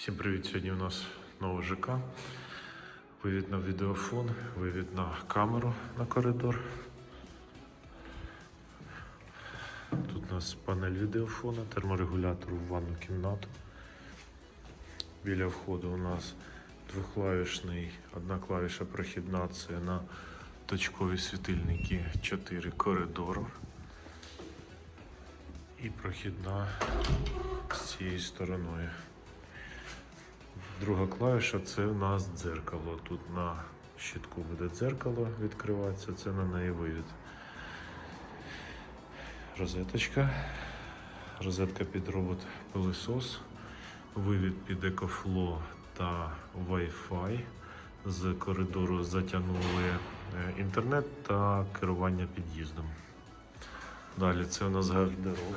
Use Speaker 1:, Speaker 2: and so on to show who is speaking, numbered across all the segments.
Speaker 1: Всім привіт! Сьогодні у нас новий ЖК. Вивід на відеофон, вивід на камеру на коридор. Тут у нас панель відеофона, терморегулятор в ванну кімнату. Біля входу у нас двохклавішний, одна клавіша прохідна це на точкові світильники 4 коридору. І прохідна з цією стороною. Друга клавіша це у нас дзеркало. Тут на щитку буде дзеркало відкриватися, це на неї вивід. Розеточка. Розетка під робот пилисос, вивід під EcoFlow та Wi-Fi. З коридору затягнули е, інтернет та керування під'їздом. Далі це у нас гардероб.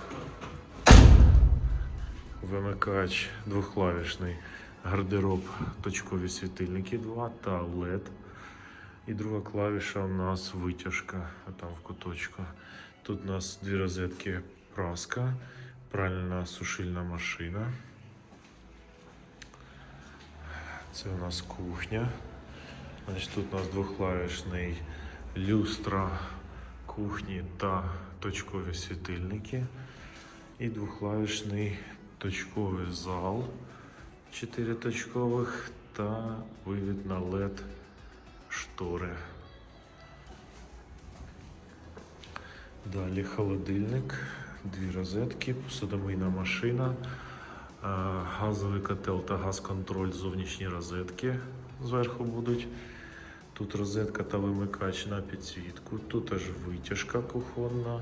Speaker 1: Вимикач двохклавішний гардероб, точкові світильники 2 та LED. І друга клавіша у нас витяжка, там в куточку. Тут у нас дві розетки праска, пральна сушильна машина. Це у нас кухня. Значить, тут у нас двохклавішний люстра кухні та точкові світильники. І двохклавішний точковий зал. 4 точкових та вивід на LED штори. Далі холодильник, дві розетки, посудомийна машина, е, газовий котел та газ-контроль зовнішні розетки зверху будуть. Тут розетка та вимикач на підсвітку, тут аж витяжка кухонна,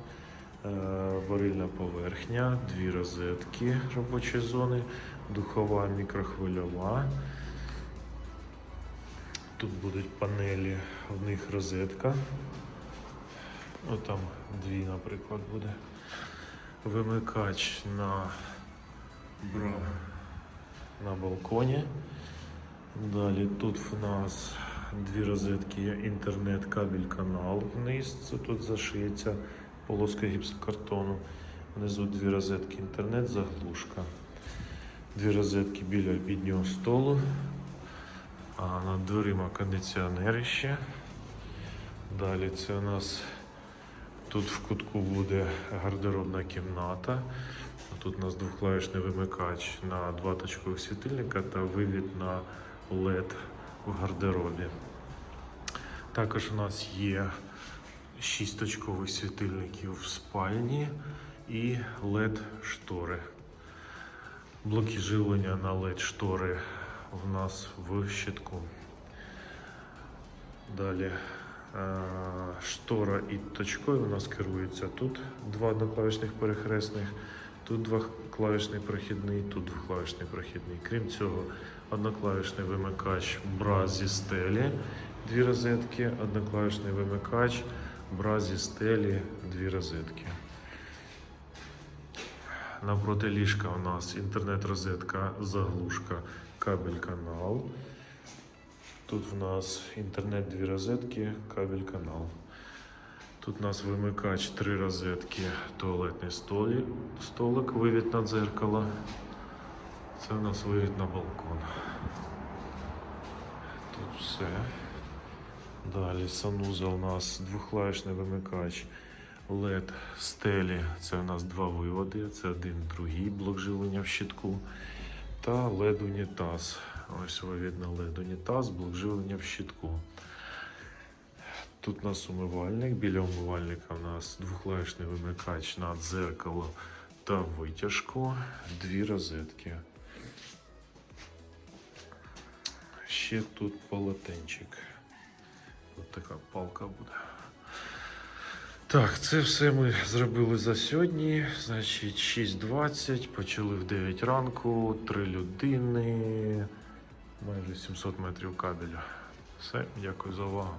Speaker 1: варильна поверхня, дві розетки робочої зони, духова мікрохвильова. Тут будуть панелі, в них розетка. Ну там дві, наприклад, буде. Вимикач на бра на балконі. Далі тут в нас дві розетки, інтернет, кабель, канал вниз. Це тут зашиється полоска гіпсокартону. Внизу дві розетки інтернет, заглушка. Дві розетки біля обіднього столу. А над дверима кондиціонери ще. Далі це у нас тут в кутку буде гардеробна кімната. Тут у нас двохклавішний вимикач на два точкових світильника та вивід на LED в гардеробі. Також у нас є 6 точкових світильників в спальні і LED штори. Блоки живлення на LED штори в нас в щитку. Далі е, штора і точкою у нас керуються. Тут два одноклавішних перехресних, тут два клавішний прохідний, тут двоклавішний прохідний. Крім цього, одноклавішний вимикач бра зі стелі, дві розетки, одноклавішний вимикач, бра зі стелі, дві розетки. Напроти ліжка у нас інтернет-розетка, заглушка, кабель канал. Тут в нас інтернет, дві розетки, кабель канал. Тут у нас вимикач, три розетки, туалетний столі, столик, вивід на дзеркало. Це у нас вивід на балкон. Тут все. Далі санузел у нас двохклавішний вимикач. LED стелі. Це у нас два виводи. Це один, другий блок живлення в щитку. Та LED унітаз. Ось вивід на LED унітаз, блок живлення в щитку. Тут у нас умивальник. Біля умивальника у нас двохклавішний вимикач на дзеркало та витяжку. Дві розетки. Ще тут полотенчик. Ось така палка буде. Так, це все ми зробили за сьогодні. Значить, 6.20, почали в 9 ранку, 3 людини, майже 700 метрів кабеля. Все, дякую за увагу.